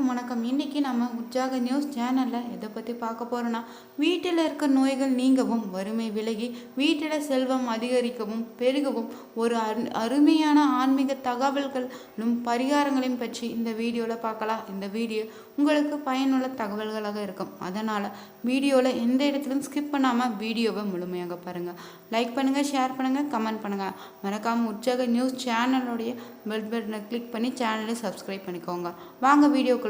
அனைவருக்கும் வணக்கம். இன்றைக்கி நம்ம உற்சாக நியூஸ் சேனலில் எதை பற்றி பார்க்க போகிறோன்னா வீட்டில் இருக்க நோய்கள் நீங்கவும் வறுமை விலகி வீட்டில் செல்வம் அதிகரிக்கவும் பெருகவும் ஒரு அரு அருமையான ஆன்மீக தகவல்களும் பரிகாரங்களையும் பற்றி இந்த வீடியோவில் பார்க்கலாம். இந்த வீடியோ உங்களுக்கு பயனுள்ள தகவல்களாக இருக்கும். அதனால் வீடியோவில் எந்த இடத்துலையும் ஸ்கிப் பண்ணாமல் வீடியோவை முழுமையாக பாருங்கள் லைக் பண்ணுங்கள் ஷேர் பண்ணுங்கள் கமெண்ட் பண்ணுங்கள் மறக்காமல் உற்சாக நியூஸ் சேனலுடைய பெல் பட்டனை கிளிக் பண்ணி சேனலை சப்ஸ்கிரைப் பண்ணிக்கோங்க. வாங்க வீடியோக்குள்ளே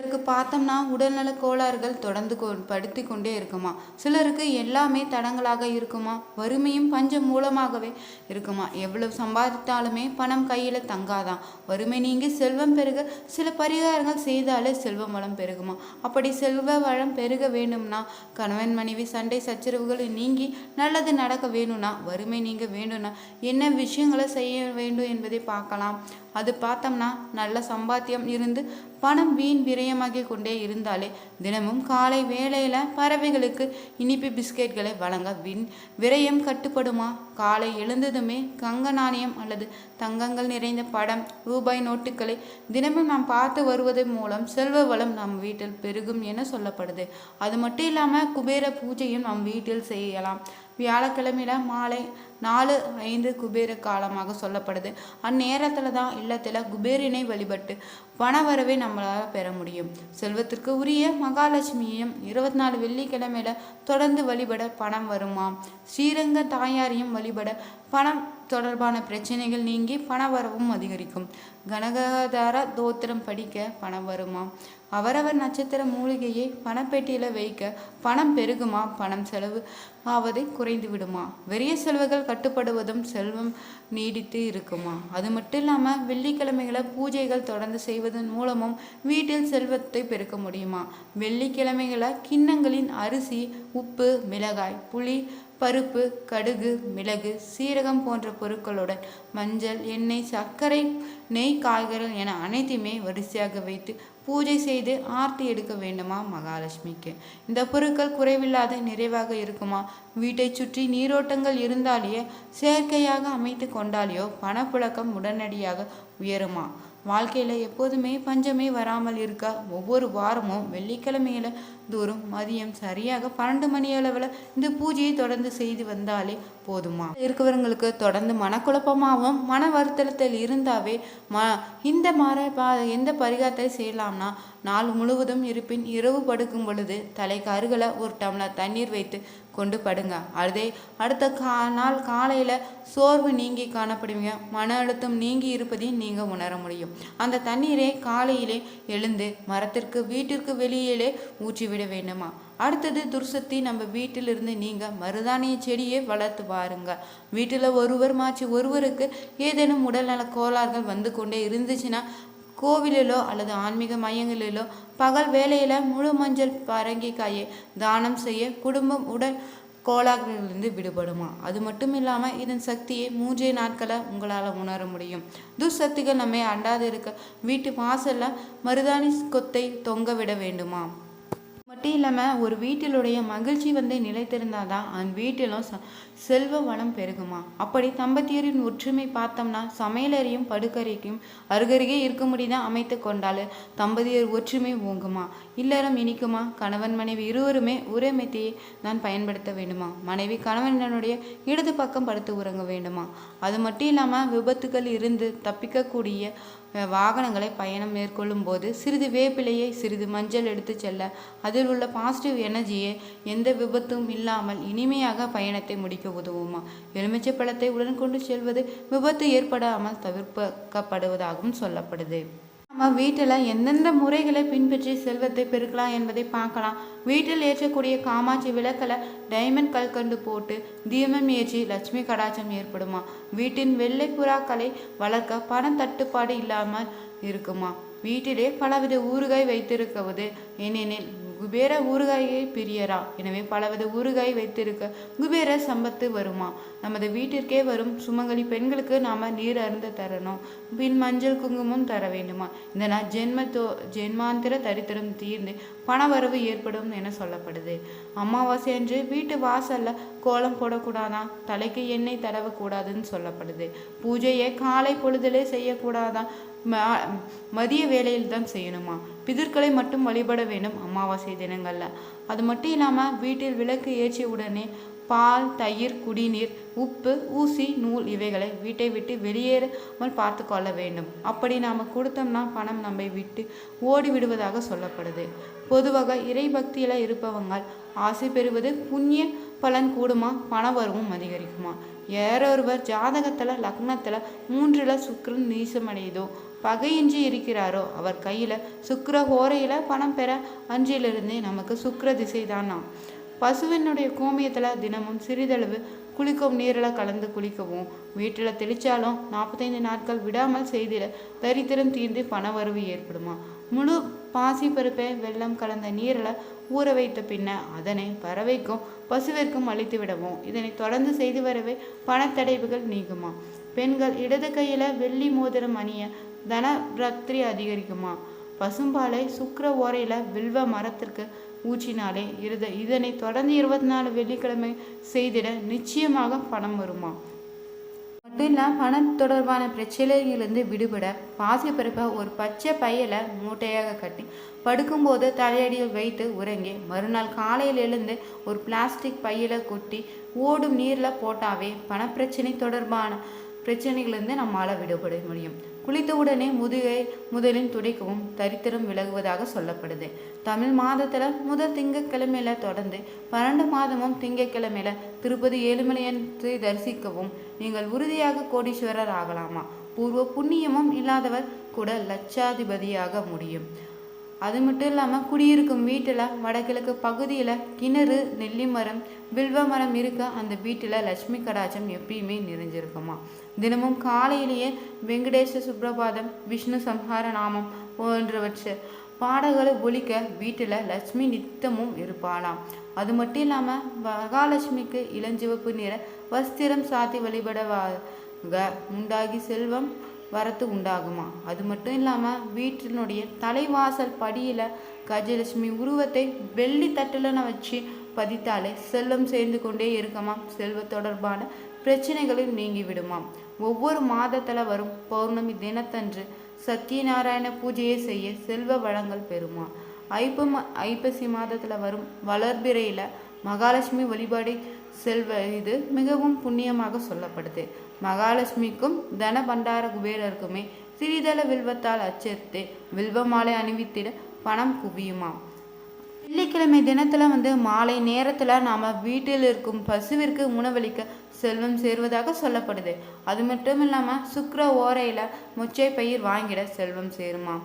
சிலருக்கு பார்த்தோம்னா உடல்நல கோளாறுகள் தொடர்ந்து கொ படுத்தி கொண்டே இருக்குமா? சிலருக்கு எல்லாமே தடங்களாக இருக்குமா? வறுமையும் பஞ்சம் மூலமாகவே இருக்குமா? எவ்வளவு சம்பாதித்தாலுமே பணம் கையில் தங்காதான் வறுமை நீங்கி செல்வம் பெருக சில பரிகாரங்கள் செய்தாலே செல்வம் வளம் பெருகுமா? அப்படி செல்வ வளம் பெருக வேணும்னா கணவன் மனைவி சண்டை சச்சரவுகள் நீங்கி நல்லது நடக்க வேணும்னா வறுமை நீங்க வேணும்னா என்ன விஷயங்களை செய்ய வேண்டும் என்பதை பார்க்கலாம். அது பார்த்தோம்னா நல்ல சம்பாத்தியம் இருந்து பணம் வீண் விரயமாகி கொண்டே இருந்தாலே தினமும் காலை வேளையில் பறவைகளுக்கு இனிப்பு பிஸ்கெட்களை வழங்க வின் விரயம் கட்டுப்படுமா? காலை எழுந்ததுமே கங்க நாணயம் அல்லது தங்கங்கள் நிறைந்த படம் ரூபாய் நோட்டுகளை தினமும் நாம் பார்த்து வருவதன் மூலம் செல்வ வளம் நம் வீட்டில் பெருகும் என சொல்லப்படுது. அது மட்டும் இல்லாமல் குபேர பூஜையும் நம் வீட்டில் செய்யலாம். வியாழக்கிழமையில மாலை நாலு ஐந்து குபேர காலமாக சொல்லப்படுது. அந்நேரத்தில் தான் இல்லத்தில் குபேரினை வழிபட்டு பணவரவை நம்மளால் பெற முடியும். செல்வத்திற்கு உரிய மகாலட்சுமியையும் இருபத்தி நாலு வெள்ளிக்கிழமையில தொடர்ந்து வழிபட பணம் வருமாம். ஸ்ரீரங்க தாயாரையும் வழிபட பணம் தொடர்பான பிரச்சனைகள் நீங்கி பண வரவும் அதிகரிக்கும். கனகதார தோத்திரம் படிக்க பணம் வருமாம். அவரவர் நட்சத்திர மூலிகையை பணப்பெட்டியில் வைக்க பணம் பெருகுமா? பணம் செலவு ஆவதை குறைந்து விடுமா? வெறிய செலவுகள் கட்டுப்படுவதும் செல்வம் நீடித்து இருக்குமா? அது மட்டும் இல்லாமல் வெள்ளிக்கிழமைகளை பூஜைகள் தொடர்ந்து செய்வதன் மூலமும் வீட்டில் செல்வத்தை பெருக்க முடியுமா? வெள்ளிக்கிழமைகளை கிண்ணங்களின் அரிசி உப்பு மிளகாய் புளி பருப்பு கடுகு மிளகு சீரகம் போன்ற பொருட்களுடன் மஞ்சள் எண்ணெய் சர்க்கரை நெய் காய்கறிகள் என அனைத்தையுமே வரிசையாக வைத்து பூஜை செய்து ஆர்த்தி எடுக்க வேண்டுமா மகாலட்சுமிக்கு? இந்த பொருட்கள் குறைவில்லாத நிறைவாக இருக்குமா? வீட்டை சுற்றி நீரோட்டங்கள் இருந்தாலேயே செயற்கையாக அமைத்து கொண்டாலேயோ பணப்புழக்கம் உடனடியாக உயருமா? வாழ்க்கையில் எப்போதுமே பஞ்சமே வராமல் இருக்க? ஒவ்வொரு வாரமும் வெள்ளிக்கிழமையில தூரம் மதியம் சரியாக பன்னெண்டு மணி அளவில் இந்த பூஜையை தொடர்ந்து செய்து வந்தாலே போதுமா? இருக்கிறவங்களுக்கு தொடர்ந்து மனக்குழப்பமாகவும் மன வருத்தத்தில் இருந்தாவே ம இந்த மாற பா எந்த பரிகாரத்தை செய்யலாம்னா நாள் முழுவதும் இருப்பின் இரவு படுக்கும் பொழுது தலைக்கு அருகில் ஒரு டம்ளர் தண்ணீர் வைத்து கொண்டு படுங்க. அதே அடுத்த கா நாள் காலையில் சோர்வு நீங்கி காணப்படுவீங்க. மன அழுத்தம் நீங்கி இருப்பதையும் நீங்கள் உணர முடியும். அந்த தண்ணீரை காலையிலே எழுந்து மரத்திற்கு வீட்டிற்கு வெளியிலே ஊற்றிவிட வேண்டுமா? அடுத்தது துர்சக்தி நம்ம வீட்டிலிருந்து நீங்கள் மருதாணிய செடியை வளர்த்து பாருங்க வீட்டில் ஒருவர் மாற்றி ஒருவருக்கு ஏதேனும் உடல்நல கோளாறுகள் வந்து கொண்டே இருந்துச்சுன்னா கோவிலிலோ அல்லது ஆன்மீக மையங்களிலோ பகல் வேலையில் முழு மஞ்சள் பரங்கிக்காயை தானம் செய்ய குடும்பம் உடல் கோளாறுகளிலிருந்து விடுபடுமா? அது மட்டும் இல்லாமல் இதன் சக்தியை மூன்றே நாட்களை உங்களால் உணர முடியும். துர்சக்திகள் நம்மை அண்டாது இருக்க வீட்டு வாசலில் மருதாணி கொத்தை தொங்க விட வேண்டுமா? மட்டும் இல்லாமல் ஒரு வீட்டிலுடைய மகிழ்ச்சி வந்து நிலைத்திருந்தால் தான் அந்த வீட்டிலும் ச செல்வ வளம் பெருகுமா? அப்படி தம்பதியரின் ஒற்றுமை பார்த்தோம்னா சமையலறையும் படுக்கறைக்கும் அருகருகே இருக்க தான் அமைத்து கொண்டால் தம்பதியர் ஒற்றுமை ஓங்குமா? இல்லறம் இனிக்குமா? கணவன் மனைவி இருவருமே ஒரே மெத்தையை நான் பயன்படுத்த வேண்டுமா? மனைவி கணவனுடைய இடது பக்கம் படுத்து உறங்க வேண்டுமா? அது மட்டும் இல்லாமல் விபத்துகள் இருந்து தப்பிக்கக்கூடிய வாகனங்களை பயணம் மேற்கொள்ளும் போது சிறிது வேப்பிலையை சிறிது மஞ்சள் எடுத்து செல்ல அதில் உள்ள பாசிட்டிவ் எனர்ஜியை எந்த விபத்தும் இல்லாமல் இனிமையாக பயணத்தை முடிக்க உதவுமா? எலுமிச்சை பழத்தை உடன் கொண்டு செல்வது விபத்து ஏற்படாமல் தவிர்க்கப்படுவதாகவும் சொல்லப்படுது. நம்ம வீட்டில் எந்தெந்த முறைகளை பின்பற்றி செல்வத்தை பெருக்கலாம் என்பதை பார்க்கலாம். வீட்டில் ஏற்றக்கூடிய காமாட்சி விளக்கில் டைமண்ட் கல்கண்டு போட்டு தீபம் ஏற்றி லட்சுமி கடாச்சம் ஏற்படுமா? வீட்டின் வெள்ளை புறாக்களை வளர்க்க பணம் தட்டுப்பாடு இல்லாமல் இருக்குமா? வீட்டிலே பலவித ஊறுகாய் வைத்திருக்குவது ஏனெனில் குபேர ஊறுகாயை பிரியரா. எனவே பலவித ஊறுகாய் வைத்திருக்க குபேர சம்பத்து வருமா? நமது வீட்டிற்கே வரும் சுமங்கலி பெண்களுக்கு நாம நீர் அருந்த தரணும். பின் மஞ்சள் குங்குமம் தர வேண்டுமா? இந்த நாள் ஜென்மத்தோ ஜென்மாந்திர தரித்திரம் தீர்ந்து பணவரவு ஏற்படும் என சொல்லப்படுது. அமாவாசை அன்று வீட்டு வாசல்ல கோலம் போடக்கூடாதா? தலைக்கு எண்ணெய் தடவக்கூடாதுன்னு சொல்லப்படுது. பூஜையை காலை பொழுதிலே செய்யக்கூடாதான் மதிய வேலையில் தான் செய்யணுமா? பிதற்களை மட்டும் வழிபட வேண்டும் அமாவாசை தினங்களில். அது மட்டும் இல்லாமல் வீட்டில் விளக்கு ஏற்றிய உடனே பால் தயிர் குடிநீர் உப்பு ஊசி நூல் இவைகளை வீட்டை விட்டு வெளியேறாமல் பார்த்து கொள்ள வேண்டும். அப்படி நாம் கொடுத்தோம்னா பணம் நம்மை விட்டு ஓடி விடுவதாக சொல்லப்படுது. பொதுவாக இறை பக்தியில் இருப்பவங்கள் ஆசை பெறுவது புண்ணிய பலன் கூடுமா? பண வருவும் அதிகரிக்குமா? யாரொருவர் ஜாதகத்தில் லக்னத்தில் மூன்றில் சுக்கிரன் நீசமடையுதோ பகையின்றி இருக்கிறாரோ? அவர் கையில் சுக்கர ஹோரையில் பணம் பெற அன்றிலிருந்தே நமக்கு சுக்கர திசை பசுவினுடைய கோமியத்தில் தினமும் சிறிதளவு குளிக்கும் நீரில் கலந்து குளிக்கவும். வீட்டில் தெளிச்சாலும் நாற்பத்தைந்து நாட்கள் விடாமல் செய்திட தரித்திரம் தீர்ந்து பண வரவு ஏற்படுமா? முழு பாசி பருப்பை வெள்ளம் கலந்த நீரில் ஊற வைத்த பின்ன அதனை பறவைக்கும் பசுவிற்கும் அழித்து விடவும். இதனை தொடர்ந்து செய்து வரவே பணத்தடைவுகள் நீங்குமா? பெண்கள் இடது கையில் வெள்ளி மோதிரம் அணிய தனரத்ரி அதிகரிக்குமா? பசும்பாலை சுக்கிர ஓரையில் வில்வ மரத்திற்கு ஊற்றினாலே இருத இதனை தொடர்ந்து இருபத்தி நாலு வெள்ளிக்கிழமை செய்திட நிச்சயமாக பணம் வருமா? மட்டும் இல்லை பணம் தொடர்பான பிரச்சனைகளிலிருந்து விடுபட பாசிப்பருப்பை ஒரு பச்சை பையில மூட்டையாக கட்டி படுக்கும்போது தலையடியில் வைத்து உறங்கி மறுநாள் காலையில் எழுந்து ஒரு பிளாஸ்டிக் பையில கொட்டி ஓடும் நீரில் போட்டாவே பணப்பிரச்சனை தொடர்பான பிரச்சனைகளிலிருந்து நம்மால் விடுபட முடியும். குளித்தவுடனே முதுகை முதலில் துடைக்கவும் தரித்திரம் விலகுவதாக சொல்லப்படுது. தமிழ் மாதத்தில் முதல் திங்கட்கிழமையில தொடர்ந்து பன்னெண்டு மாதமும் திங்கட்கிழமையில திருப்பதி ஏழுமலையனை தரிசிக்கவும் நீங்கள் உறுதியாக கோடீஸ்வரர் ஆகலாமா? பூர்வ புண்ணியமும் இல்லாதவர் கூட லட்சாதிபதியாக முடியும். அது மட்டும் இல்லாமல் குடியிருக்கும் வீட்டில் வடகிழக்கு பகுதியில் கிணறு நெல்லி மரம் வில்வ மரம் இருக்க அந்த வீட்டில் லட்சுமி கடாச்சம் எப்பயுமே நிறைஞ்சிருக்குமா? தினமும் காலையிலேயே வெங்கடேச சுப்ரபாதம் விஷ்ணு சம்ஹார நாமம் போன்றவற்றை பாடல்களை ஒழிக்க வீட்டில் லட்சுமி நித்தமும் இருப்பாளாம். அது மட்டும் இல்லாமல் மகாலட்சுமிக்கு இளஞ்சிவப்பு நிற வஸ்திரம் சாத்தி வழிபடவாக உண்டாகி செல்வம் வரத்து உண்டாகுமா? அது மட்டும் இல்லாமல் வீட்டினுடைய தலைவாசல் படியில் கஜலட்சுமி உருவத்தை வெள்ளி தட்டில் வச்சு பதித்தாலே செல்வம் சேர்ந்து கொண்டே இருக்குமாம். செல்வ தொடர்பான பிரச்சனைகளும் நீங்கி விடுமாம் ஒவ்வொரு மாதத்தில் வரும் பௌர்ணமி தினத்தன்று சத்யநாராயண பூஜையை செய்ய செல்வ வளங்கள் பெறுமா? ஐப்ப ஐப்பசி மாதத்தில் வரும் வளர்பிறையில் மகாலட்சுமி வழிபாடு செல்வ இது மிகவும் புண்ணியமாக சொல்லப்படுது. மகாலட்சுமிக்கும் தன பண்டார குபேரருக்குமே சிறிதள வில்வத்தால் அச்சரித்து வில்வ மாலை அணிவித்திட பணம் குவியுமாம். வெள்ளிக்கிழமை தினத்தில் வந்து மாலை நேரத்தில் நாம் வீட்டில் இருக்கும் பசுவிற்கு உணவளிக்க செல்வம் சேர்வதாக சொல்லப்படுது. அது மட்டும் இல்லாமல் சுக்கர ஓரையில் முச்சை பயிர் வாங்கிட செல்வம் சேருமா?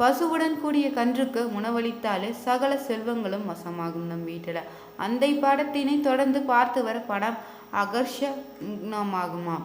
பசுவுடன் கூடிய கன்றுக்கு உணவளித்தாலே சகல செல்வங்களும் வசமாகும் நம் வீட்டில். அந்த பாடத்தினை தொடர்ந்து பார்த்து வர படம் அகர்ஷமாகுமா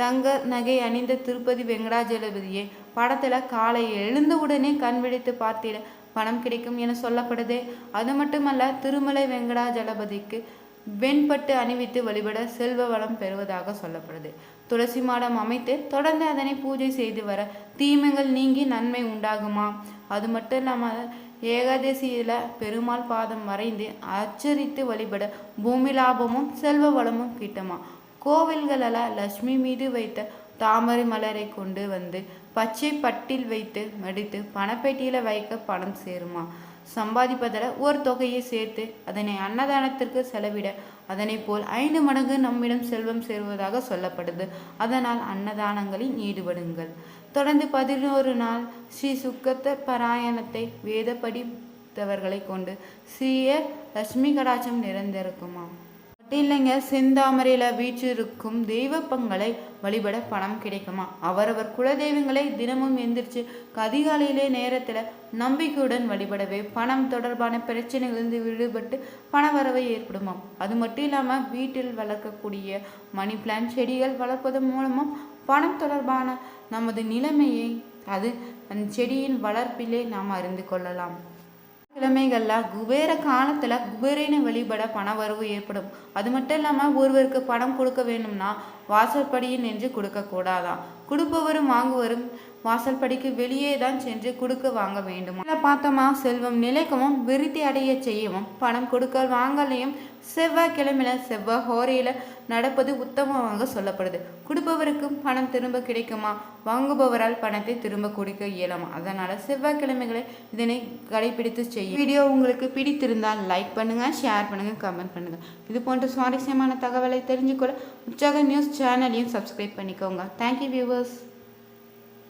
தங்க நகை அணிந்த திருப்பதி வெங்கடாஜலபதியே படத்தில் காலை எழுந்தவுடனே கண் விழித்து பார்த்திட பணம் கிடைக்கும் என சொல்லப்படுதே. அது மட்டுமல்ல திருமலை வெங்கடாஜலபதிக்கு வெண்பட்டு அணிவித்து வழிபட செல்வ வளம் பெறுவதாக சொல்லப்படுது. துளசி மாடம் அமைத்து தொடர்ந்து அதனை பூஜை செய்து வர தீமைகள் நீங்கி நன்மை உண்டாகுமா? அது மட்டும் இல்லாமல் ஏகாதசியில பெருமாள் பாதம் வரைந்து அச்சரித்து வழிபட பூமி லாபமும் செல்வ வளமும் கிட்டுமா? கோவில்களெல்லாம் லட்சுமி மீது வைத்த தாமரை மலரை கொண்டு வந்து பச்சை பட்டில் வைத்து மடித்து பணப்பெட்டியில் வைக்க பணம் சேருமா? சம்பாதிப்பதில் ஒரு தொகையை சேர்த்து அதனை அன்னதானத்திற்கு செலவிட அதனை போல் ஐந்து மடங்கு நம்மிடம் செல்வம் சேருவதாக சொல்லப்படுது. அதனால் அன்னதானங்களில் ஈடுபடுங்கள். தொடர்ந்து பதினோரு நாள் ஸ்ரீ சுக்கத்த பாராயணத்தை வேத படித்தவர்களை கொண்டு ஸ்ரீய லட்சுமி கடாச்சம் நிறைந்திருக்குமாம் இல்லைங்க செந்தாமரையில் வீற்றிருக்கும் தெய்வப்பங்களை வழிபட பணம் கிடைக்குமா? அவரவர் குலதெய்வங்களை தினமும் எந்திரிச்சு அதிகாலையிலே நேரத்தில் நம்பிக்கையுடன் வழிபடவே பணம் தொடர்பான பிரச்சனைகளிலிருந்து விடுபட்டு பணவரவை ஏற்படுமாம் அது மட்டும் இல்லாமல் வீட்டில் வளர்க்கக்கூடிய மணி பிளான்ட் செடிகள் வளர்ப்பதன் மூலமும் பணம் தொடர்பான நமது நிலைமையை அது அந்த செடியின் வளர்ப்பிலே நாம் அறிந்து கொள்ளலாம். கிழமைகளில் குபேர காலத்தில் குபேரனை வழிபட பண வரவு ஏற்படும். அது மட்டும் இல்லாமல் ஒருவருக்கு பணம் கொடுக்க வேணும்னா வாசற்படியில் நின்று கொடுக்கக்கூடாதான் கொடுப்பவரும் வாங்குவரும் வாசல் படிக்கு வெளியே தான் சென்று கொடுக்க வாங்க வேண்டும். இதில் பார்த்தோமா செல்வம் நிலைக்கவும் விருத்தி அடைய செய்யவும் பணம் கொடுக்க வாங்கலையும் செவ்வாய்க்கிழமையில செவ்வாய் ஹோரையில் நடப்பது உத்தமமாக சொல்லப்படுது. கொடுப்பவருக்கும் பணம் திரும்ப கிடைக்குமா? வாங்குபவரால் பணத்தை திரும்ப கொடுக்க இயலுமா? அதனால் செவ்வாய்க்கிழமைகளை இதனை கடைபிடித்து செய்யும் வீடியோ உங்களுக்கு பிடித்திருந்தால் லைக் பண்ணுங்கள் ஷேர் பண்ணுங்கள் கமெண்ட் பண்ணுங்கள் இது போன்ற சுவாரஸ்யமான தகவலை தெரிஞ்சுக்கொள்ள உற்சாக நியூஸ் சேனலையும் சப்ஸ்கிரைப் பண்ணிக்கோங்க. Thank you viewers